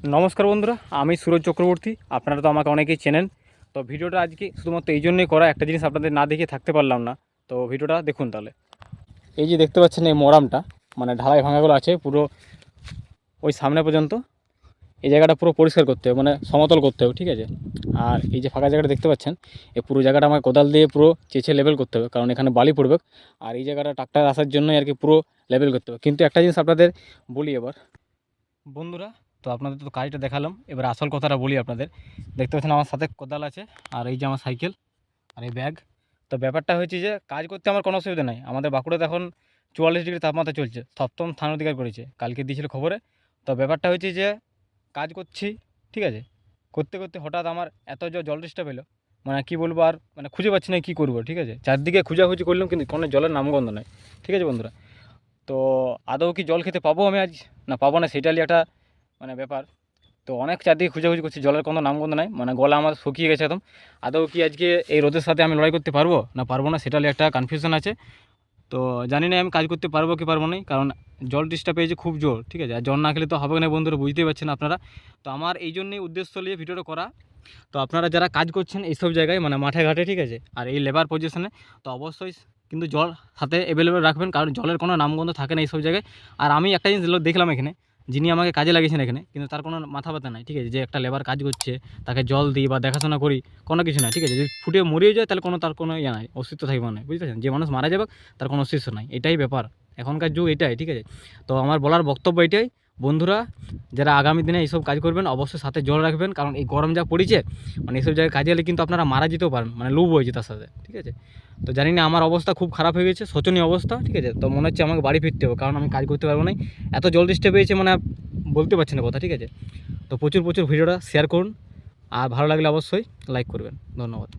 নমস্কার বন্ধুরা, আমি সুরজ চক্রবর্তী, আপনারা তো আমাকে অনেকেই চেনেন। তো ভিডিওটা আজকে শুধুমাত্র এই জন্যই করা, একটা জিনিস আপনাদের না দেখে থাকতে পারলাম না। তো ভিডিওটা দেখুন তাহলে। এই যে দেখতে পাচ্ছেন এই মোরামটা মানে ঢালাই ভাঙাগুলো আছে, পুরো ওই সামনে পর্যন্ত। এই জায়গাটা পুরো পরিষ্কার করতে হবে মানে সমতল করতে হবে, ঠিক আছে? আর এই যে ফাঁকা জায়গাটা দেখতে পাচ্ছেন, এই পুরো জায়গাটা আমাকে কোদাল দিয়ে পুরো চেঁচে লেভেল করতে হবে, কারণ এখানে বালি পড়বে। আর এই জায়গাটা ট্রাক্টার আসার জন্যই আর কি পুরো লেভেল করতে হবে। কিন্তু একটা জিনিস আপনাদের বলি এবার। বন্ধুরা তো আপনাদের তো কাজটা দেখালাম। এবার আসল কথাটা বলি আপনাদের। দেখতে পাচ্ছেন আমার সাথে কোদাল আছে আর এই যে আমার সাইকেল আর এই ব্যাগ। তো ব্যাপারটা হয়েছে যে কাজ করতে আমার কোনো অসুবিধা নাই। আমাদের বাঁকুড়াতে এখন চুয়াল্লিশ ডিগ্রি তাপমাত্রা চলছে। সপ্তম স্থান অধিকার করেছে। কালকে দিয়েছিল খবরে। তো ব্যাপারটা হয়েছে যে কাজ করছি, ঠিক আছে? করতে করতে হঠাৎ আমার এত জল ডিস্টার্ব এলো। মানে কী বলব আর মানে খুঁজে পাচ্ছি না কী করব, ঠিক আছে? চারদিকে খুঁজাখুঁজি করলাম কিন্তু কোনো জলের নামগন্ধ নাই, ঠিক আছে বন্ধুরা? তো আদৌ কি জল খেতে পাবো আমি আজ? না পাবো না, সেটা নিয়ে একটা মানে ব্যাপার। তো অনেক চারদিকে খুঁজাখুঁজি করছি, জলের কোনো নামগন্ধ নাই মানে গলা আমার শুকিয়ে গেছে একদম। আদৌ কি আজকে এই রোদের সাথে আমি লড়াই করতে পারব না পারব না, সেটা নিয়ে একটা কনফিউশন আছে। তো জানি না আমি কাজ করতে পারব কি পারব না কারণ জল ডিস্টার্ব পেয়েছে খুব জোর, ঠিক আছে? আর জল না খেলে তো হবে না বন্ধুরা, বুঝতেই পারছেন আপনারা। তো আমার এই জন্যই উদ্দেশ্য নিয়ে ভিডিওটা করা। তো আপনারা যারা কাজ করছেন এইসব জায়গায় মানে মাঠে ঘাটে, ঠিক আছে? আর এই লেবার পজিশনে তো অবশ্যই কিন্তু জল হাতে অ্যাভেলেবেল রাখবেন, কারণ জলের কোনো নামগন্ধ থাকে না এইসব জায়গায়। আর আমি একটা জিনিস দেখলাম এখানে যিনি আমাকে কাজে লাগিয়েছেন এখানে, কিন্তু তার কোনো মাথা ব্যথা নাই, ঠিক আছে? যে একটা লেবার কাজ করছে, তাকে জল দিই বা দেখাশোনা করি, কোনো কিছু নাই, ঠিক আছে? যদি ফুটে মরিয়ে যায়, তাহলে কোনো, তার কোনো ইয়ে নাই, অস্তিত্ব থাকবে না বুঝতে পারছেন যে মানুষ মারা যাবে, তার কোনো অস্তিত্ব নাই, এটাই ব্যাপার। এখনকার যুগ এটাই, ঠিক আছে? তো আমার বলার বক্তব্য এটাই বন্ধুরা, যারা আগামী দিনে এইসব কাজ করবেন, অবশ্যই সাথে জল রাখবেন, কারণ এই গরম যা পড়েছে মানে এইসব জায়গায় কাজে এলে কিন্তু আপনারা মারা যেতেও পারেন মানে লুব হয়েছে তার সাথে, ঠিক আছে? তো জানি না, আমার অবস্থা খুব খারাপ হয়ে গেছে, শোচনীয় অবস্থা, ঠিক আছে? তো মনে হচ্ছে আমাকে বাড়ি ফিরতে হবে, কারণ আমি কাজ করতে পারব না। এত জল ডিস্টার্ব পেয়েছে মানে বলতে পারছি না কথা, ঠিক আছে? তো প্রচুর প্রচুর ভিডিওটা শেয়ার করুন, আর ভালো লাগলে অবশ্যই লাইক করবেন। ধন্যবাদ।